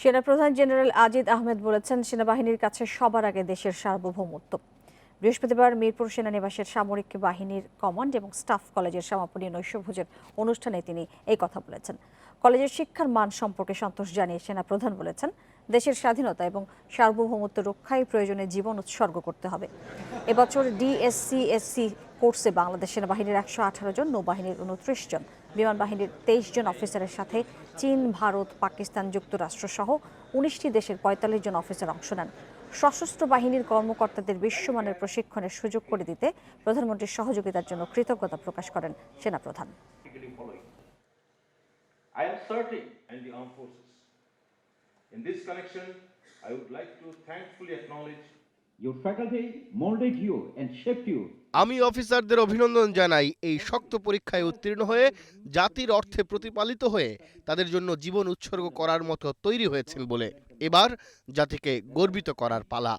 সেনাপ্রধান জেনারেল আজিদ আহমেদ বলেছেন, সেনাবাহিনীর কাছে সবার আগে দেশের সার্বভৌমত্ব। বৃহস্পতিবার মিরপুর সেনানিবাসের সামরিক বাহিনীর কমান্ড এবং স্টাফ কলেজের সমাপনী নৈশভোজের অনুষ্ঠানে তিনি এই কথা বলেছেন। কলেজের শিক্ষার মান সম্পর্কে সন্তোষ জানিয়ে সেনাপ্রধান বলেছেন, দেশের স্বাধীনতা এবং সার্বভৌমত্ব রক্ষায় প্রয়োজনে জীবন উৎসর্গ করতে হবে। এবছর ডিএসসি, এসসি কোর্সে বাংলাদেশ সেনাবাহিনীর একশো আঠারো জন নৌবাহিনীর উনত্রিশ জন বিমান বাহিনীর তেইশ জন অফিসারের সাথে চীন ভারত পাকিস্তান যুক্তরাষ্ট্র সহ উনিশটি দেশের পঁয়তাল্লিশ জন অফিসার অংশ নেন সশস্ত্র বাহিনীর কর্মকর্তাদের বিশ্বমানের প্রশিক্ষণের সুযোগ করে দিতে প্রধানমন্ত্রীর সহযোগিতার জন্য কৃতজ্ঞতা প্রকাশ করেন সেনাপ্রধান. In this connection, I would like to thankfully acknowledge Your faculty molded you and shaped you. আমি অফিসারদের অভিনন্দন জানাই এই শক্ত পরীক্ষায় উত্তীর্ণ হয়ে জাতির অর্থে প্রতিপালিত হয়ে তাদের জন্য জীবন উৎসর্গ করার মতো তৈরি হয়েছেন বলে। এবার জাতিকে গর্বিত করার পালা।